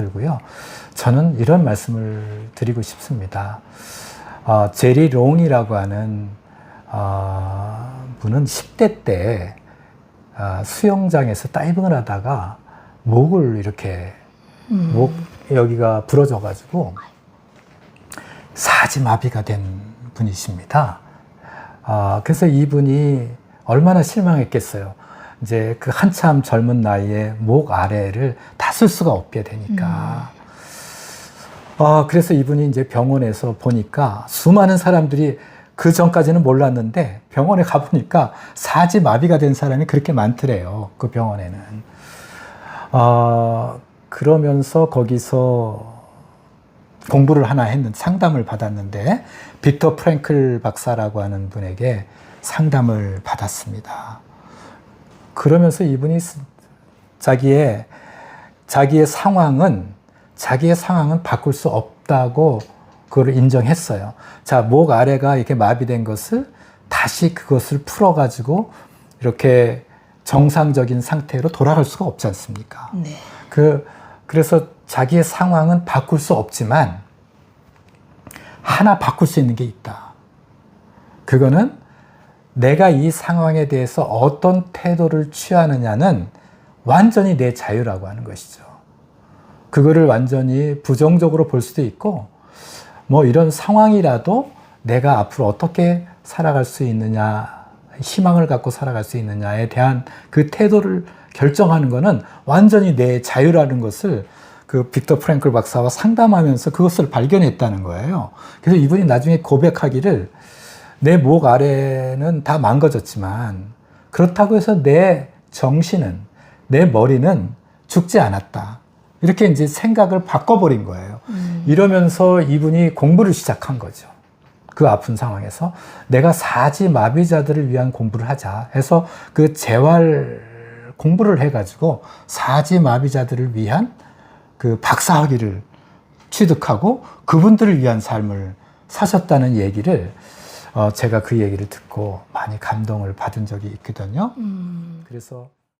들고요. 저는 이런 말씀을 드리고 싶습니다. 어, 제리 롱이라고 하는 어, 분은 10대 때 어, 수영장에서 다이빙을 하다가 목을 이렇게 음. 목 여기가 부러져가지고 사지마비가 된 분이십니다. 아, 그래서 이분이 얼마나 실망했겠어요. 이제 그 한참 젊은 나이에 목 아래를 다 쓸 수가 없게 되니까. 아, 그래서 이분이 이제 병원에서 보니까 수많은 사람들이 그 전까지는 몰랐는데 병원에 가보니까 사지 마비가 된 사람이 그렇게 많더래요. 그 병원에는. 아, 그러면서 거기서 공부를 하나 했는 상담을 받았는데 빅터 프랭클 박사라고 하는 분에게 상담을 받았습니다. 그러면서 이분이 스- 자기의 자기의 상황은 자기의 상황은 바꿀 수 없다고 그걸 인정했어요. 자, 목 아래가 이렇게 마비된 것을 다시 그것을 풀어 가지고 이렇게 정상적인 상태로 돌아갈 수가 없지 않습니까? 네. 그 그래서 자기의 상황은 바꿀 수 없지만 하나 바꿀 수 있는 게 있다. 그거는 내가 이 상황에 대해서 어떤 태도를 취하느냐는 완전히 내 자유라고 하는 것이죠. 그거를 완전히 부정적으로 볼 수도 있고, 뭐 이런 상황이라도 내가 앞으로 어떻게 살아갈 수 있느냐, 희망을 갖고 살아갈 수 있느냐에 대한 그 태도를 결정하는 것은 완전히 내 자유라는 것을 그 빅터 프랭클 박사와 상담하면서 그것을 발견했다는 거예요. 그래서 이분이 나중에 고백하기를 내 목 아래는 다 망가졌지만 그렇다고 해서 내 정신은 내 머리는 죽지 않았다. 이렇게 이제 생각을 바꿔버린 거예요. 이러면서 이분이 공부를 시작한 거죠. 그 아픈 상황에서 내가 사지 마비자들을 위한 공부를 하자 해서 그 재활 공부를 해가지고 사지 마비자들을 위한 그 박사학위를 취득하고 그분들을 위한 삶을 사셨다는 얘기를 어, 제가 그 얘기를 듣고 많이 감동을 받은 적이 있거든요. 음. 그래서